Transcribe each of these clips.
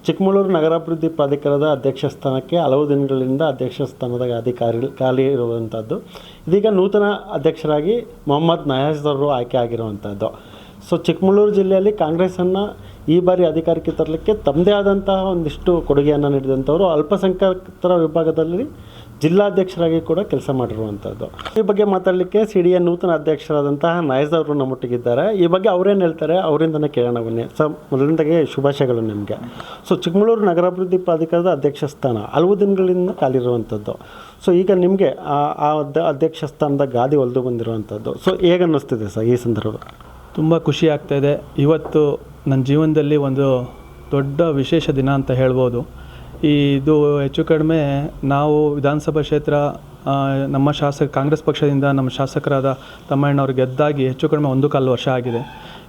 ಚಿಕ್ಕಮಗಳೂರು ನಗರಾಭಿವೃದ್ಧಿ ಪ್ರಾಧಿಕಾರದ ಅಧ್ಯಕ್ಷ ಸ್ಥಾನಕ್ಕೆ ಹಲವು ದಿನಗಳಿಂದ ಅಧ್ಯಕ್ಷ ಸ್ಥಾನದ ಅಧಿಕಾರಿ ಖಾಲಿ ಇರುವಂಥದ್ದು ಇದೀಗ ನೂತನ ಅಧ್ಯಕ್ಷರಾಗಿ ಮೊಹಮ್ಮದ್ ನಯಾಜ್ ಅವರು ಆಯ್ಕೆ ಆಗಿರುವಂಥದ್ದು ಸೊ ಚಿಕ್ಕಮಗಳೂರು ಜಿಲ್ಲೆಯಲ್ಲಿ ಕಾಂಗ್ರೆಸ್ಸನ್ನು ಈ ಬಾರಿ ಅಧಿಕಾರಕ್ಕೆ ತರಲಿಕ್ಕೆ ತಮ್ಮದೇ ಆದಂತಹ ಒಂದಿಷ್ಟು ಕೊಡುಗೆಯನ್ನು ನೀಡಿದಂಥವರು ಅಲ್ಪಸಂಖ್ಯಾತರ ವಿಭಾಗದಲ್ಲಿ ಜಿಲ್ಲಾಧ್ಯಕ್ಷರಾಗಿ ಕೂಡ ಕೆಲಸ ಮಾಡಿರುವಂಥದ್ದು ಈ ಬಗ್ಗೆ ಮಾತಾಡಲಿಕ್ಕೆ ಸಿ ಡಿ ಎ ನೂತನ ಅಧ್ಯಕ್ಷರಾದಂತಹ ನಾಯಜ್ ಅವರು ನಮ್ಮೊಟ್ಟಿಗಿದ್ದಾರೆ. ಈ ಬಗ್ಗೆ ಅವರೇನು ಹೇಳ್ತಾರೆ? ಅವರಿಂದನೇ ಕೇಳೋಣ ಬನ್ನಿ. ಸೊ, ಮೊದಲನೇದಾಗಿ ಶುಭಾಶಯಗಳು ನಿಮಗೆ. ಸೊ, ಚಿಕ್ಕಮಗಳೂರು ನಗರಾಭಿವೃದ್ಧಿ ಪ್ರಾಧಿಕಾರದ ಅಧ್ಯಕ್ಷ ಸ್ಥಾನ ಹಲವು ದಿನಗಳಿಂದ ಖಾಲಿರುವಂಥದ್ದು ಸೊ, ಈಗ ನಿಮಗೆ ಆ ಆ ಅಧ್ಯ- ಅಧ್ಯಕ್ಷ ಸ್ಥಾನದ ಗಾದಿ ಒಲಿದು ಬಂದಿರುವಂಥದ್ದು ಸೊ ಹೇಗೆ ಅನ್ನಿಸ್ತಿದೆ ಸರ್ ಈ ಸಂದರ್ಭ? ತುಂಬ ಖುಷಿ ಆಗ್ತಾಯಿದೆ ಇವತ್ತು ನನ್ನ ಜೀವನದಲ್ಲಿ ಒಂದು ದೊಡ್ಡ ವಿಶೇಷ ದಿನ ಅಂತ ಹೇಳ್ಬೋದು. ಈ ಇದು ಹೆಚ್ಚು ಕಡಿಮೆ ನಾವು ವಿಧಾನಸಭಾ ಕ್ಷೇತ್ರ ನಮ್ಮ ಶಾಸಕ, ಕಾಂಗ್ರೆಸ್ ಪಕ್ಷದಿಂದ ನಮ್ಮ ಶಾಸಕರಾದ ತಮ್ಮಣ್ಣವ್ರು ಗೆದ್ದಾಗಿ ಹೆಚ್ಚು ಕಡಿಮೆ ಒಂದು ಕಾಲು ವರ್ಷ ಆಗಿದೆ.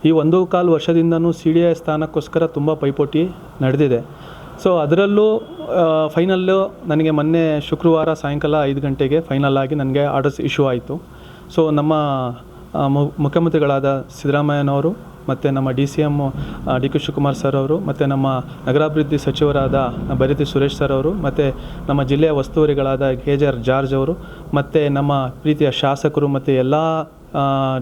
ಈ ಒಂದು ಕಾಲು ವರ್ಷದಿಂದನೂ ಸಿ ಡಿ ಐ ಸ್ಥಾನಕ್ಕೋಸ್ಕರ ತುಂಬ ಪೈಪೋಟಿ ನಡೆದಿದೆ. ಸೊ ಅದರಲ್ಲೂ ಫೈನಲ್ಲು ನನಗೆ ಮೊನ್ನೆ ಶುಕ್ರವಾರ ಸಾಯಂಕಾಲ ಐದು ಗಂಟೆಗೆ ಫೈನಲ್ ಆಗಿ ನನಗೆ ಆರ್ಡರ್ಸ್ ಇಶ್ಯೂ ಆಯಿತು. ಸೊ ನಮ್ಮ ಮುಖ್ಯಮಂತ್ರಿಗಳಾದ ಸಿದ್ದರಾಮಯ್ಯನವರು, ಮತ್ತು ನಮ್ಮ D C M D K Shivakumar sir ಅವರು, ಮತ್ತು ನಮ್ಮ ನಗರಾಭಿವೃದ್ಧಿ ಸಚಿವರಾದ ಬೈರತಿ ಸುರೇಶ್ ಸರ್ ಅವರು, ಮತ್ತು ನಮ್ಮ ಜಿಲ್ಲೆಯ ವಸ್ತುವರಿಗಳಾದ ಕೆ ಜೆ ಆರ್ ಜಾರ್ಜ್ ಅವರು, ಮತ್ತು ನಮ್ಮ ಪ್ರೀತಿಯ ಶಾಸಕರು, ಮತ್ತು ಎಲ್ಲ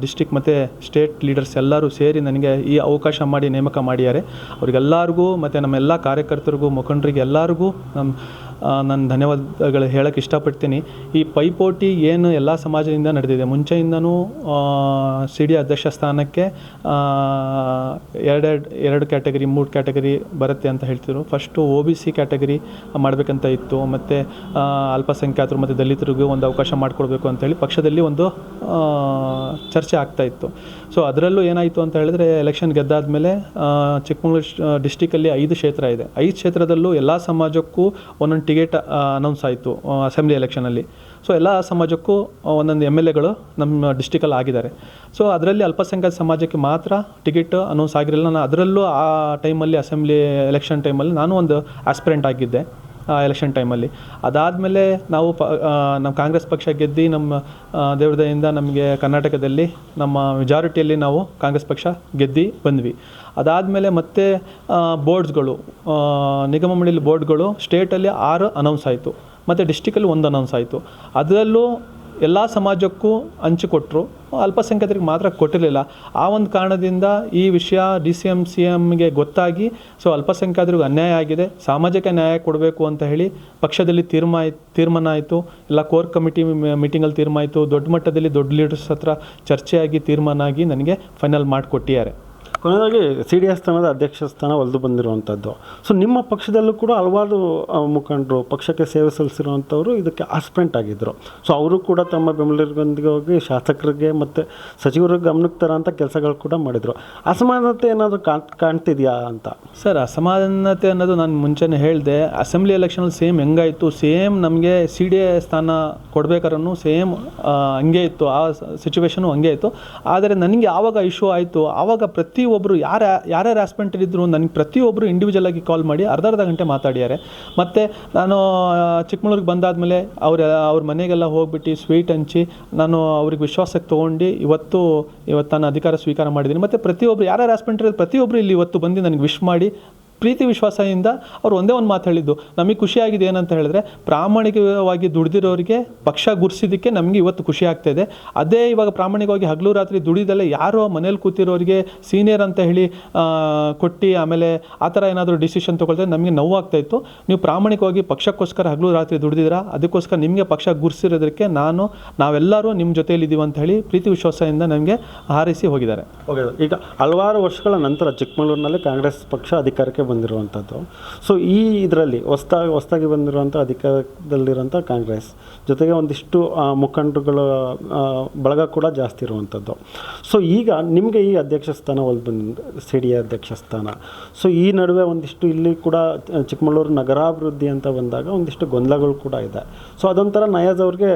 ಡಿಸ್ಟಿಕ್ ಮತ್ತು ಸ್ಟೇಟ್ ಲೀಡರ್ಸ್ ಎಲ್ಲರೂ ಸೇರಿ ನನಗೆ ಈ ಅವಕಾಶ ಮಾಡಿ ನೇಮಕ ಮಾಡಿದ್ದಾರೆ. ಅವ್ರಿಗೆಲ್ಲರಿಗೂ, ಮತ್ತು ನಮ್ಮ ಎಲ್ಲ ಕಾರ್ಯಕರ್ತರಿಗೂ ಮುಖಂಡರಿಗೆ ಎಲ್ಲರಿಗೂ ನಮ್ಮ ನಾನು ಧನ್ಯವಾದಗಳು ಹೇಳಕ್ಕೆ ಇಷ್ಟಪಡ್ತೀನಿ. ಈ ಪೈಪೋಟಿ ಏನು ಎಲ್ಲ ಸಮಾಜದಿಂದ ನಡೆದಿದೆ. ಮುಂಚೆಯಿಂದನೂ ಸಿ ಡಿ ಅಧ್ಯಕ್ಷ ಸ್ಥಾನಕ್ಕೆ ಎರಡೆರಡು ಎರಡು ಕ್ಯಾಟಗರಿ, ಮೂರು ಕ್ಯಾಟಗರಿ ಬರುತ್ತೆ ಅಂತ ಹೇಳ್ತಿದ್ರು. First O B C category ಮಾಡಬೇಕಂತ ಇತ್ತು. ಮತ್ತು ಅಲ್ಪಸಂಖ್ಯಾತರು ಮತ್ತು ದಲಿತರಿಗೂ ಒಂದು ಅವಕಾಶ ಮಾಡಿಕೊಡ್ಬೇಕು ಅಂತೇಳಿ ಪಕ್ಷದಲ್ಲಿ ಒಂದು ಚರ್ಚೆ ಆಗ್ತಾ ಇತ್ತು. ಸೊ ಅದರಲ್ಲೂ ಏನಾಯಿತು ಅಂತ ಹೇಳಿದ್ರೆ ಎಲೆಕ್ಷನ್ ಗೆದ್ದಾದಮೇಲೆ ಚಿಕ್ಕಮಗಳೂರು ಡಿಸ್ಟಿಕಲ್ಲಿ ಐದು ಕ್ಷೇತ್ರ ಇದೆ. ಐದು ಕ್ಷೇತ್ರದಲ್ಲೂ ಎಲ್ಲ ಸಮಾಜಕ್ಕೂ ಒಂದೊಂದು ಟಿಕೆಟ್ ಅನೌನ್ಸ್ ಆಯಿತು ಅಸೆಂಬ್ಲಿ ಎಲೆಕ್ಷನಲ್ಲಿ ಸೊ ಎಲ್ಲ ಸಮಾಜಕ್ಕೂ ಒಂದೊಂದು ಎಂ ಎಲ್ ಎಗಳು ನಮ್ಮ ಡಿಸ್ಟಿಕಲ್ಲಿ ಆಗಿದ್ದಾರೆ. ಸೊ ಅದರಲ್ಲಿ ಅಲ್ಪಸಂಖ್ಯಾತ ಸಮಾಜಕ್ಕೆ ಮಾತ್ರ ಟಿಕೆಟ್ ಅನೌನ್ಸ್ ಆಗಿರಲಿಲ್ಲ. ನಾನು ಅದರಲ್ಲೂ ಆ ಟೈಮಲ್ಲಿ ಅಸೆಂಬ್ಲಿ ಎಲೆಕ್ಷನ್ ಟೈಮಲ್ಲಿ ನಾನು ಒಂದು ಆಸ್ಪಿರೆಂಟ್ ಆಗಿದ್ದೆ, ಆ ಎಲೆಕ್ಷನ್ ಟೈಮಲ್ಲಿ ಅದಾದಮೇಲೆ ನಾವು ಪ ನಮ್ಮ ಕಾಂಗ್ರೆಸ್ ಪಕ್ಷ ಗೆದ್ದು, ನಮ್ಮ ದೇವ್ರದಯಿಂದ ನಮಗೆ ಕರ್ನಾಟಕದಲ್ಲಿ ನಮ್ಮ ಮೆಜಾರಿಟಿಯಲ್ಲಿ ನಾವು ಕಾಂಗ್ರೆಸ್ ಪಕ್ಷ ಗೆದ್ದು ಬಂದ್ವಿ. ಅದಾದಮೇಲೆ ಮತ್ತೆ ಬೋರ್ಡ್ಸ್ಗಳು ನಿಗಮ ಮಂಡಳಿ ಬೋರ್ಡ್ಗಳು ಸ್ಟೇಟಲ್ಲಿ ಆರು ಅನೌನ್ಸ್ ಆಯಿತು. ಮತ್ತು ಡಿಸ್ಟಿಕಲ್ಲಿ ಒಂದು ಅನೌನ್ಸ್ ಆಯಿತು. ಅದರಲ್ಲೂ ಎಲ್ಲ ಸಮಾಜಕ್ಕೂ ಹಂಚಿಕೊಟ್ರು ಅಲ್ಪಸಂಖ್ಯಾತರಿಗೆ ಮಾತ್ರ ಕೊಟ್ಟಿರಲಿಲ್ಲ. ಆ ಒಂದು ಕಾರಣದಿಂದ ಈ ವಿಷಯ ಡಿ ಸಿ ಎಂ ಸಿ ಎಮ್ಗೆ ಗೊತ್ತಾಗಿ, ಸೊ ಅಲ್ಪಸಂಖ್ಯಾತರಿಗೂ ಅನ್ಯಾಯ ಆಗಿದೆ. ಸಾಮಾಜಿಕ ನ್ಯಾಯ ಕೊಡಬೇಕು ಅಂತ ಹೇಳಿ ಪಕ್ಷದಲ್ಲಿ ತೀರ್ಮಾನ ತೀರ್ಮಾನ ಆಯಿತು. ಇಲ್ಲ ಕೋರ್ ಕಮಿಟಿ ಮೀಟಿಂಗಲ್ಲಿ ತೀರ್ಮಾನ ಆಯಿತು. ದೊಡ್ಡ ಮಟ್ಟದಲ್ಲಿ ದೊಡ್ಡ ಲೀಡರ್ಸ್ ಹತ್ರ ಚರ್ಚೆಯಾಗಿ ತೀರ್ಮಾನ ಆಗಿ ನನಗೆ ಫೈನಲ್ ಮಾಡಿಕೊಟ್ಟಿದ್ದಾರೆ. ಕೊನೆಯದಾಗಿ ಸಿ ಡಿ ಎಸ್ ಸ್ಥಾನದ ಅಧ್ಯಕ್ಷ ಸ್ಥಾನ ಒಲಿದು ಬಂದಿರುವಂಥದ್ದು. ಸೊ ನಿಮ್ಮ ಪಕ್ಷದಲ್ಲೂ ಕೂಡ ಹಲವಾರು ಮುಖಂಡರು ಪಕ್ಷಕ್ಕೆ ಸೇವೆ ಸಲ್ಲಿಸಿರುವಂಥವ್ರು ಇದಕ್ಕೆ ಆಸ್ಪೆಂಟ್ ಆಗಿದ್ದರು ಸೊ ಅವರು ಕೂಡ ತಮ್ಮ ಬೆಂಬಲಿಗರೊಂದಿಗೆ ಹೋಗಿ ಶಾಸಕರಿಗೆ ಮತ್ತು ಸಚಿವರಿಗೆ ಗಮನಕ್ಕೆ ತರೋಂಥ ಕೆಲಸಗಳು ಕೂಡ ಮಾಡಿದರು. ಅಸಮಾನತೆ ಏನಾದರೂ ಕಾಣ್, ಕಾಣ್ತಿದೆಯಾ ಅಂತ? ಸರ್, ಅಸಮಾನತೆ ಅನ್ನೋದು ನಾನು ಮುಂಚೆನೇ ಹೇಳಿದೆ. ಅಸೆಂಬ್ಲಿ ಎಲೆಕ್ಷನಲ್ಲಿ ಸೇಮ್ ಹೆಂಗಾಯಿತು, ಸೇಮ್ ನಮಗೆ ಸಿ ಡಿ ಎ ಸ್ಥಾನ ಕೊಡ್ಬೇಕಾದ್ರೂ ಸೇಮ್ ಹಂಗೆ ಇತ್ತು. ಆ ಸಿಚುವೇಶನು ಹಂಗೆ ಇತ್ತು. ಆದರೆ ನನಗೆ ಆವಾಗ ಇಶ್ಯೂ ಆಯಿತು. ಆವಾಗ ಪ್ರತಿಯೊಬ್ಬರು ಯಾರ ಯಾರ್ಯಾರು ಆಸ್ಪೆಂಟ್ ಇದ್ದರು ನನಗೆ ಪ್ರತಿಯೊಬ್ಬರು ಇಂಡಿವಿಜುವಲ್ ಆಗಿ ಕಾಲ್ ಮಾಡಿ ಅರ್ಧ ಅರ್ಧ ಗಂಟೆ ಮಾತಾಡಿದ್ದಾರೆ ಮತ್ತು ನಾನು ಚಿಕ್ಕಮಗಳೂರಿಗೆ ಬಂದಾದಮೇಲೆ ಅವ್ರ ಅವ್ರ ಮನೆಗೆಲ್ಲ ಹೋಗ್ಬಿಟ್ಟು ಸ್ವೀಟ್ ಹಂಚಿ ನಾನು ಅವ್ರಿಗೆ ವಿಶ್ವಾಸಕ್ಕೆ ತೊಗೊಂಡು ಇವತ್ತು ಇವತ್ತು ನಾನು ಅಧಿಕಾರ ಸ್ವೀಕಾರ ಮಾಡಿದ್ದೀನಿ ಮತ್ತು ಪ್ರತಿಯೊಬ್ಬರು ಯಾರ್ಯಾರು ಆಸ್ಪೆಂಟ್ ಇರೋದು ಪ್ರತಿಯೊಬ್ಬರು ಇಲ್ಲಿ ಇವತ್ತು ಬಂದು ನನಗೆ ವಿಶ್ ಮಾಡಿ ಪ್ರೀತಿ ವಿಶ್ವಾಸದಿಂದ ಅವ್ರು ಒಂದೇ ಒಂದು ಮಾತು ಹೇಳಿದ್ದು, ನಮಗೆ ಖುಷಿಯಾಗಿದೆ ಏನಂತ ಹೇಳಿದ್ರೆ, ಪ್ರಾಮಾಣಿಕವಾಗಿ ದುಡಿದಿರೋರಿಗೆ ಪಕ್ಷ ಗುರ್ಸಿದ್ದಕ್ಕೆ ನಮಗೆ ಇವತ್ತು ಖುಷಿ ಆಗ್ತಾ ಇದೆ. ಅದೇ ಇವಾಗ ಪ್ರಾಮಾಣಿಕವಾಗಿ ಹಗಲು ರಾತ್ರಿ ದುಡಿದಲ್ಲೇ ಯಾರೋ ಮನೇಲಿ ಕೂತಿರೋರಿಗೆ ಸೀನಿಯರ್ ಅಂತ ಹೇಳಿ ಕೊಟ್ಟು ಆಮೇಲೆ ಆ ಥರ ಏನಾದರೂ ಡಿಸಿಷನ್ ತೊಗೊಳ್ತಾರೆ ನಮಗೆ ನೋವಾಗ್ತಾ ಇತ್ತು. ನೀವು ಪ್ರಾಮಾಣಿಕವಾಗಿ ಪಕ್ಷಕ್ಕೋಸ್ಕರ ಹಗಲು ರಾತ್ರಿ ದುಡಿದಿರಾ? ಅದಕ್ಕೋಸ್ಕರ ನಿಮಗೆ ಪಕ್ಷ ಗುರ್ಸಿರೋದಕ್ಕೆ ನಾನು, ನಾವೆಲ್ಲರೂ ನಿಮ್ಮ ಜೊತೆಯಲ್ಲಿದ್ದೀವಿ ಅಂತ ಹೇಳಿ ಪ್ರೀತಿ ವಿಶ್ವಾಸದಿಂದ ನಮಗೆ ಹಾರಿಸಿ ಹೋಗಿದ್ದಾರೆ. ಓಕೆ ಈಗ ಹಲವಾರು ವರ್ಷಗಳ ನಂತರ ಚಿಕ್ಕಮಗಳೂರಿನಲ್ಲಿ ಕಾಂಗ್ರೆಸ್ ಪಕ್ಷ ಅಧಿಕಾರಕ್ಕೆ ಬಂದಿರುವಂಥದ್ದು. ಸೊ ಈ ಇದರಲ್ಲಿ ಹೊಸ್ದಾಗಿ ಹೊಸ್ದಾಗಿ ಬಂದಿರುವಂಥ ಅಧಿಕಾರದಲ್ಲಿರುವಂಥ ಕಾಂಗ್ರೆಸ್ ಜೊತೆಗೆ ಒಂದಿಷ್ಟು ಮುಖಂಡರುಗಳ ಬಳಗ ಕೂಡ ಜಾಸ್ತಿ ಇರುವಂಥದ್ದು. ಸೊ ಈಗ ನಿಮಗೆ ಈ ಅಧ್ಯಕ್ಷ ಸ್ಥಾನ ಒಲ್ ಬಂದ, ಸಿ ಡಿ ಅಧ್ಯಕ್ಷ ಸ್ಥಾನ. ಸೊ ಈ ನಡುವೆ ಒಂದಿಷ್ಟು ಇಲ್ಲಿ ಕೂಡ ಚಿಕ್ಕಮಗಳೂರು ನಗರಾಭಿವೃದ್ಧಿ ಅಂತ ಬಂದಾಗ ಒಂದಿಷ್ಟು ಗೊಂದಲಗಳು ಕೂಡ ಇದೆ. ಸೊ ಅದೊಂಥರ ನಯಾಜ್ ಅವ್ರಿಗೆ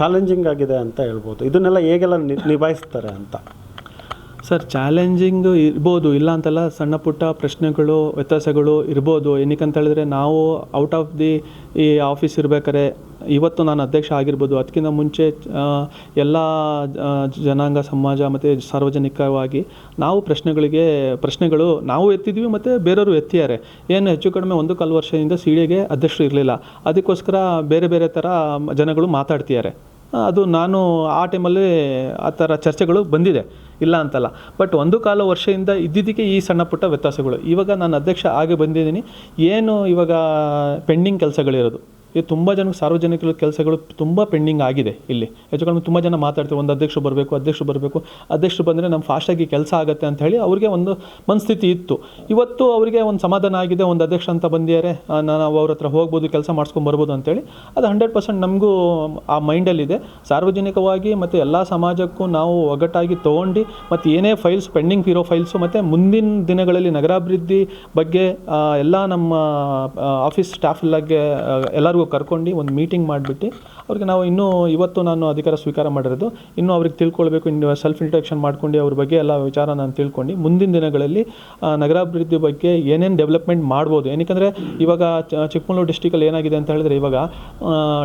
ಚಾಲೆಂಜಿಂಗ್ ಆಗಿದೆ ಅಂತ ಹೇಳ್ಬೋದು. ಇದನ್ನೆಲ್ಲ ಹೇಗೆಲ್ಲ ನಿಭಾಯಿಸ್ತಾರೆ ಅಂತ? ಸರ್, ಚಾಲೆಂಜಿಂಗ್ ಇರ್ಬೋದು, ಇಲ್ಲ ಅಂತಲ್ಲ, ಸಣ್ಣ ಪುಟ್ಟ ಪ್ರಶ್ನೆಗಳು, ವ್ಯತ್ಯಾಸಗಳು ಇರ್ಬೋದು. ಏನಕ್ಕಂತ ಹೇಳಿದ್ರೆ, ನಾವು ಔಟ್ ಆಫ್ ದಿ, ಈ ಆಫೀಸ್ ಇರ್ಬೇಕಾದ್ರೆ, ಇವತ್ತು ನಾನು ಅಧ್ಯಕ್ಷ ಆಗಿರ್ಬೋದು. ಅದಕ್ಕಿಂತ ಮುಂಚೆ ಎಲ್ಲ ಜನಾಂಗ, ಸಮಾಜ ಮತ್ತು ಸಾರ್ವಜನಿಕವಾಗಿ ನಾವು ಪ್ರಶ್ನೆಗಳಿಗೆ, ಪ್ರಶ್ನೆಗಳು ನಾವು ಎತ್ತಿದ್ವಿ ಮತ್ತು ಬೇರೆಯವರು ಎತ್ತಿದ್ದಾರೆ. ಏನು ಹೆಚ್ಚು ಕಡಿಮೆ ಒಂದು ಕಾಲು ವರ್ಷದಿಂದ ಸಿ ಡಿಗೆ ಅಧ್ಯಕ್ಷರು ಇರಲಿಲ್ಲ. ಅದಕ್ಕೋಸ್ಕರ ಬೇರೆ ಬೇರೆ ಥರ ಜನಗಳು ಮಾತಾಡ್ತಿದ್ದಾರೆ. ಅದು ನಾನು ಆ ಟೈಮಲ್ಲಿ ಆ ಥರ ಚರ್ಚೆಗಳು ಬಂದಿದೆ. ಇಲ್ಲ ಅಂತಲ್ಲ. ಬಟ್ ಒಂದು ಕಾಲ ವರ್ಷದಿಂದ ಇದ್ದಿದ್ದಕ್ಕೆ ಈ ಸಣ್ಣ ಪುಟ್ಟ ವ್ಯತ್ಯಾಸಗಳು. ಇವಾಗ ನಾನು ಅಧ್ಯಕ್ಷ ಆಗಿ ಬಂದಿದ್ದೀನಿ. ಏನು ಇವಾಗ ಪೆಂಡಿಂಗ್ ಕೆಲಸಗಳಿರೋದು? ಇದು ತುಂಬ ಜನಕ್ಕೆ ಸಾರ್ವಜನಿಕರ ಕೆಲಸಗಳು ತುಂಬ ಪೆಂಡಿಂಗ್ ಆಗಿದೆ ಇಲ್ಲಿ. ಹೆಚ್ಚು ಕಡಿಮೆ ತುಂಬ ಜನ ಮಾತಾಡ್ತಾರೆ, ಒಂದು ಅಧ್ಯಕ್ಷರು ಬರಬೇಕು ಅಧ್ಯಕ್ಷರು ಬರಬೇಕು, ಅಧ್ಯಕ್ಷರು ಬಂದರೆ ನಮ್ಮ ಫಾಸ್ಟಾಗಿ ಕೆಲಸ ಆಗುತ್ತೆ ಅಂತ ಹೇಳಿ ಅವರಿಗೆ ಒಂದು ಮನಸ್ಥಿತಿ ಇತ್ತು. ಇವತ್ತು ಅವರಿಗೆ ಒಂದು ಸಮಾಧಾನ ಆಗಿದೆ, ಒಂದು ಅಧ್ಯಕ್ಷ ಅಂತ ಬಂದಿದ್ದಾರೆ ನಾನು ಅವ್ರ ಹತ್ರ ಹೋಗ್ಬೋದು, ಕೆಲಸ ಮಾಡಿಸ್ಕೊಂಡು ಬರ್ಬೋದು ಅಂತೇಳಿ ಅದು ಹಂಡ್ರೆಡ್ ಪರ್ಸೆಂಟ್ ನಮಗೂ ಆ ಮೈಂಡಲ್ಲಿದೆ ಸಾರ್ವಜನಿಕವಾಗಿ ಮತ್ತು ಎಲ್ಲ ಸಮಾಜಕ್ಕೂ ನಾವು ಒಗ್ಗಟ್ಟಾಗಿ ತೊಗೊಂಡು ಮತ್ತು ಏನೇ ಫೈಲ್ಸ್ ಪೆಂಡಿಂಗ್ ಇರೋ ಫೈಲ್ಸು ಮತ್ತು ಮುಂದಿನ ದಿನಗಳಲ್ಲಿ ನಗರಾಭಿವೃದ್ಧಿ ಬಗ್ಗೆ ಎಲ್ಲ ನಮ್ಮ ಆಫೀಸ್ ಸ್ಟಾಫ್ ಎಲ್ಲಗೆ ಎಲ್ಲರಿಗೂ ಕರ್ಕೊಂಡು ಒಂದು ಮೀಟಿಂಗ್ ಮಾಡಿಬಿಟ್ಟು ಅವ್ರಿಗೆ ನಾವು ಇನ್ನೂ ಇವತ್ತು ನಾನು ಅಧಿಕಾರ ಸ್ವೀಕಾರ ಮಾಡಿರೋದು ಇನ್ನೂ ಅವ್ರಿಗೆ ತಿಳ್ಕೊಳ್ಬೇಕು ಇನ್ನು ಸೆಲ್ಫ್ ಇಂಟ್ರಡಕ್ಷನ್ ಮಾಡ್ಕೊಂಡು ಅವ್ರ ಬಗ್ಗೆ ಎಲ್ಲ ವಿಚಾರ ನಾನು ತಿಳ್ಕೊಂಡು ಮುಂದಿನ ದಿನಗಳಲ್ಲಿ ನಗರಾಭಿವೃದ್ಧಿ ಬಗ್ಗೆ ಏನೇನು ಡೆವಲಪ್ಮೆಂಟ್ ಮಾಡ್ಬೋದು. ಏನಕ್ಕೆ ಇವಾಗ ಚಿಕ್ಕಮಗಳೂರು ಡಿಸ್ಟಿಕಲ್ಲಿ ಏನಾಗಿದೆ ಅಂತ ಹೇಳಿದ್ರೆ ಇವಾಗ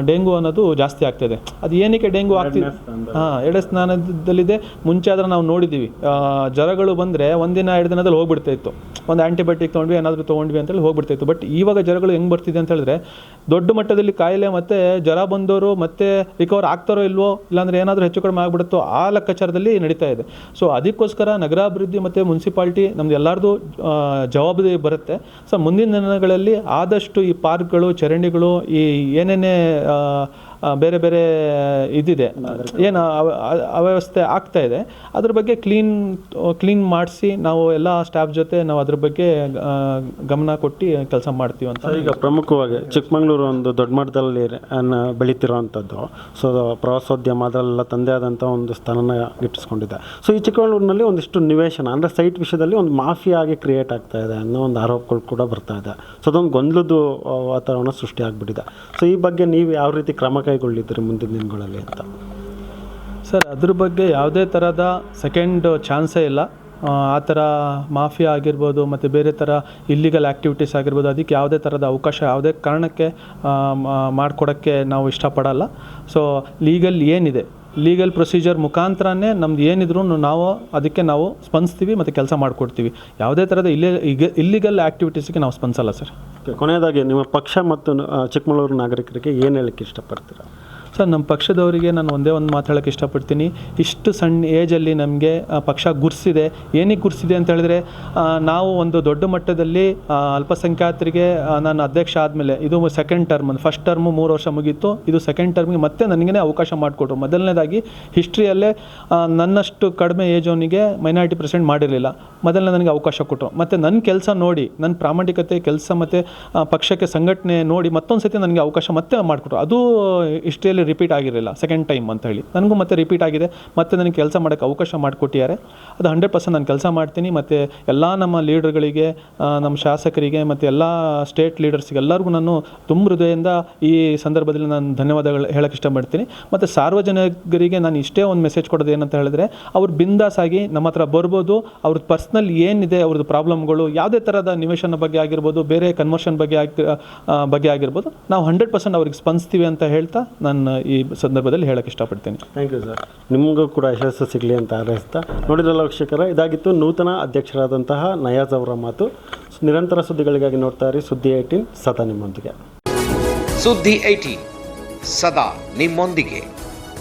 ಡೆಂಗು ಅನ್ನೋದು ಜಾಸ್ತಿ ಆಗ್ತದೆ. ಅದು ಏನಕ್ಕೆ ಡೆಂಗು ಆಗ್ತಿದೆ? ಹಾಂ ಎಡೆ ಸ್ನಾನದಲ್ಲಿದೆ ಮುಂಚೆ ಆದರೆ ನಾವು ನೋಡಿದ್ದೀವಿ. ಜ್ವರಗಳು ಬಂದರೆ ಒಂದಿನ ಎರಡು ದಿನದಲ್ಲಿ ಹೋಗ್ಬಿಡ್ತಾ ಇತ್ತು. ಒಂದು ಆ್ಯಂಟಿಬಯೋಟಿಕ್ ತೊಗೊಂಡ್ವಿ, ಏನಾದರೂ ತೊಗೊಂಡ್ವಿ ಅಂತೇಳಿ ಹೋಗ್ಬಿಡ್ತಿತ್ತು. ಬಟ್ ಇವಾಗ ಜ್ವರಗಳು ಹೆಂಗೆ ಬರ್ತಿದೆ ಅಂತ ಹೇಳಿದ್ರೆ, ದೊಡ್ಡ ಮಟ್ಟದಲ್ಲಿ ಕಾಯಿಲೆ ಮತ್ತು ಜ್ವರ ಬಂದವರು ಮತ್ತೆ ರಿಕವರ್ ಆಗ್ತಾರೋ ಇಲ್ವೋ, ಇಲ್ಲಾಂದರೆ ಏನಾದರೂ ಹೆಚ್ಚು ಕಡಿಮೆ ಆಗ್ಬಿಡುತ್ತೋ ಆ ಲೆಕ್ಕಾಚಾರದಲ್ಲಿ ನಡೀತಾ ಇದೆ. ಸೊ ಅದಕ್ಕೋಸ್ಕರ ನಗರಾಭಿವೃದ್ಧಿ ಮತ್ತು ಮುನ್ಸಿಪಾಲ್ಟಿ ನಮ್ದು ಎಲ್ಲರದು ಜವಾಬ್ದಾರಿ ಬರುತ್ತೆ. ಸೊ ಮುಂದಿನ ದಿನಗಳಲ್ಲಿ ಆದಷ್ಟು ಈ ಪಾರ್ಕ್ಗಳು ಚರಂಡಿಗಳು, ಈ ಏನೇನೇ ಬೇರೆ ಬೇರೆ ಇದಿದೆ. ಏನು ಅವ್ಯವಸ್ಥೆ ಆಗ್ತಾ ಇದೆ. ಅದ್ರ ಬಗ್ಗೆ ಕ್ಲೀನ್ ಕ್ಲೀನ್ ಮಾಡಿಸಿ ನಾವು ಎಲ್ಲ ಸ್ಟಾಫ್ ಜೊತೆ ನಾವು ಅದ್ರ ಬಗ್ಗೆ ಗಮನ ಕೊಟ್ಟು ಕೆಲಸ ಮಾಡ್ತೀವಿ ಅಂತ ಈಗ ಪ್ರಮುಖವಾಗಿ ಚಿಕ್ಕಮಗಳೂರು ಒಂದು ದೊಡ್ಡ ಮಟ್ಟದಲ್ಲಿ ಬೆಳೀತಿರೋವಂಥದ್ದು. ಸೊ ಪ್ರವಾಸೋದ್ಯಮ, ಅದರಲ್ಲೆಲ್ಲ ತಂದೆ ಆದಂಥ ಒಂದು ಸ್ಥಾನನ ಗಿಟ್ಟಿಸ್ಕೊಂಡಿದೆ ಸೊ, ಈ ಚಿಕ್ಕಮಗಳೂರಿನಲ್ಲಿ ಒಂದಿಷ್ಟು ನಿವೇಶನ, ಅಂದರೆ ಸೈಟ್ ವಿಷಯದಲ್ಲಿ ಒಂದು ಮಾಫಿಯಾ ಆಗಿ ಕ್ರಿಯೇಟ್ ಆಗ್ತಾ ಇದೆ ಅನ್ನೋ ಒಂದು ಆರೋಪಗಳು ಕೂಡ ಬರ್ತಾ ಇದೆ. ಸೊ, ಅದೊಂದು ಗೊಂದಲದ ವಾತಾವರಣ ಸೃಷ್ಟಿ ಆಗಿಬಿಟ್ಟಿದೆ. ಸೊ, ಈ ಬಗ್ಗೆ ನೀವು ಯಾವ ರೀತಿ ಕ್ರಮ ಕೈಗೊಳ್ಳಿದ್ದೀರಿ ಮುಂದಿನ ದಿನಗಳಲ್ಲಿ ಅಂತ. ಸರ್ ಅದ್ರ ಬಗ್ಗೆ ಯಾವುದೇ ಥರದ ಸೆಕೆಂಡ್ ಚಾನ್ಸೇ ಇಲ್ಲ. ಆ, ಥರ ಮಾಫಿಯಾ ಆಗಿರ್ಬೋದು ಮತ್ತು ಬೇರೆ ಥರ ಇಲ್ಲಿಗಲ್ ಆ್ಯಕ್ಟಿವಿಟೀಸ್ ಆಗಿರ್ಬೋದು ಅದಕ್ಕೆ ಯಾವುದೇ ಥರದ ಅವಕಾಶ ಯಾವುದೇ ಕಾರಣಕ್ಕೆ ಮಾಡಿಕೊಡೋಕ್ಕೆ ನಾವು ಇಷ್ಟಪಡಲ್ಲ. ಸೊ ಲೀಗಲ್ ಏನಿದೆ? ಲೀಗಲ್ ಪ್ರೊಸೀಜರ್ ಮುಖಾಂತರನೇ ನಮ್ದು ಏನಿದ್ರು ನಾವು ಅದಕ್ಕೆ ನಾವು ಸ್ಪಂದಿಸ್ತೀವಿ ಮತ್ತು ಕೆಲಸ ಮಾಡಿಕೊಡ್ತೀವಿ. ಯಾವುದೇ ಥರದ ಇಲ್ಲಿ ಇಲ್ಲಿಗಲ್ ಆ್ಯಕ್ಟಿವಿಟೀಸ್ಗೆ ನಾವು ಸ್ಪಂದಿಸಲ್ಲ ಸರ್. ಕೊನೆಯದಾಗಿ ನಿಮ್ಮ ಪಕ್ಷ ಮತ್ತು ಚಿಕ್ಕಮಗಳೂರು ನಾಗರಿಕರಿಗೆ ಏನು ಹೇಳಕ್ಕೆ ಇಷ್ಟಪಡ್ತೀರಾ? ಸರ್ ನಮ್ಮ ಪಕ್ಷದವರಿಗೆ ನಾನು ಒಂದೇ ಒಂದು ಮಾತು ಹೇಳೋಕ್ಕೆ ಇಷ್ಟಪಡ್ತೀನಿ. ಇಷ್ಟು ಸಣ್ಣ ಏಜಲ್ಲಿ ನಮಗೆ ಪಕ್ಷ ಗುರ್ಸಿದೆ. ಏನಕ್ಕೆ ಗುರ್ಸಿದೆ ಅಂತ ಹೇಳಿದ್ರೆ ನಾವು ಒಂದು ದೊಡ್ಡ ಮಟ್ಟದಲ್ಲಿ ಅಲ್ಪಸಂಖ್ಯಾತರಿಗೆ ನಾನು ಅಧ್ಯಕ್ಷ ಆದಮೇಲೆ, ಇದು ಸೆಕೆಂಡ್ ಟರ್ಮ್ ಫಸ್ಟ್ ಟರ್ಮು ಮೂರು ವರ್ಷ ಮುಗೀತು. ಇದು ಸೆಕೆಂಡ್ ಟರ್ಮ್ಗೆ ಮತ್ತೆ ನನಗೇ ಅವಕಾಶ ಮಾಡಿಕೊಟ್ರು. ಮೊದಲನೇದಾಗಿ, ಹಿಸ್ಟ್ರಿಯಲ್ಲೇ ನನ್ನಷ್ಟು ಕಡಿಮೆ ಏಜ್ ಅವನಿಗೆ ಮೈನಾರಿಟಿ ಪ್ರೆಸೆಂಟ್ ಮಾಡಿರಲಿಲ್ಲ. ಮೊದಲನೇ ನನಗೆ ಅವಕಾಶ ಕೊಟ್ಟರು ಮತ್ತು ನನ್ನ ಕೆಲಸ ನೋಡಿ ನನ್ನ ಪ್ರಾಮಾಣಿಕತೆ, ಕೆಲಸ ಮತ್ತು ಪಕ್ಷಕ್ಕೆ ಸಂಘಟನೆ ನೋಡಿ ಮತ್ತೊಂದು ಸತಿ ನನಗೆ ಅವಕಾಶ ಮತ್ತೆ ಮಾಡಿಕೊಟ್ರು. ಅದು, ಹಿಸ್ಟ್ರಿಯಲ್ಲಿ ರಿಪೀಟ್ ಆಗಿರಲಿಲ್ಲ ಸೆಕೆಂಡ್ ಟೈಮ್ ಅಂತ ಹೇಳಿ. ನನಗೂ ಮತ್ತೆ ರಿಪೀಟ್ ಆಗಿದೆ. ಮತ್ತೆ ನನಗೆ ಕೆಲಸ ಮಾಡೋಕ್ಕೆ ಅವಕಾಶ ಮಾಡಿಕೊಟ್ಟಿದ್ದಾರೆ. ಅದು ಹಂಡ್ರೆಡ್ ಪರ್ಸೆಂಟ್ ನಾನು ಕೆಲಸ ಮಾಡ್ತೀನಿ. ಮತ್ತು ಎಲ್ಲ ನಮ್ಮ ಲೀಡರ್ಗಳಿಗೆ ನಮ್ಮ ಶಾಸಕರಿಗೆ, ಮತ್ತು ಎಲ್ಲ ಸ್ಟೇಟ್ ಲೀಡರ್ಸ್ಗೆ ಎಲ್ಲರಿಗೂ ನಾನು ತುಂಬ ಹೃದಯದಿಂದ ಈ ಸಂದರ್ಭದಲ್ಲಿ ನಾನು ಧನ್ಯವಾದಗಳು ಹೇಳಕ್ಕೆ ಇಷ್ಟಪಡ್ತೀನಿ. ಮತ್ತು ಸಾರ್ವಜನಿಕರಿಗೆ ನಾನು ಇಷ್ಟೇ ಒಂದು ಮೆಸೇಜ್ ಕೊಡೋದು ಏನಂತ ಹೇಳಿದ್ರೆ, ಅವ್ರು ಬಿಂದಾಸಾಗಿ ನಮ್ಮ ಹತ್ರ ಬರ್ಬೋದು. ಅವ್ರದ್ದು ಪರ್ಸ್ನಲ್ ಏನಿದೆ, ಅವ್ರದ್ದು ಪ್ರಾಬ್ಲಮ್ಗಳು ಯಾವುದೇ ಥರದ ನಿವೇಶನ ಬಗ್ಗೆ ಆಗಿರ್ಬೋದು, ಬೇರೆ ಕನ್ವರ್ಷನ್ ಬಗ್ಗೆ ಆಗಿ ಬಗ್ಗೆ ಆಗಿರ್ಬೋದು, ನಾವು ಹಂಡ್ರೆಡ್ ಪರ್ಸೆಂಟ್ ಅವ್ರಿಗೆ ಸ್ಪಂದಿಸ್ತೀವಿ ಅಂತ ಹೇಳ್ತಾ ನಾನು ಈ ಸಂದರ್ಭದಲ್ಲಿ ಹೇಳಕ್ಕೆ ಇಷ್ಟಪಡ್ತೇನೆ. ಥ್ಯಾಂಕ್ ಯು ಸರ್ ನಿಮಗೂ ಕೂಡ ಯಶಸ್ಸು ಸಿಗಲಿ ಅಂತ ಹಾರೈಸ್ತಾ ನೋಡಿದ್ರಲ್ಲ ವೀಕ್ಷಕರ ಇದಾಗಿತ್ತು ನೂತನ ಅಧ್ಯಕ್ಷರಾದಂತಹ ನಯಾಜ್ ಅವರ ಮಾತು. ನಿರಂತರ ಸುದ್ದಿಗಳಿಗಾಗಿ ನೋಡ್ತಾ ಇರಿ ಸುದ್ದಿ ಏಯ್ಟೀನ್ ಸದಾ ನಿಮ್ಮೊಂದಿಗೆ. ಸುದ್ದಿ ಏಟೀನ್ ಸದಾ ನಿಮ್ಮೊಂದಿಗೆ.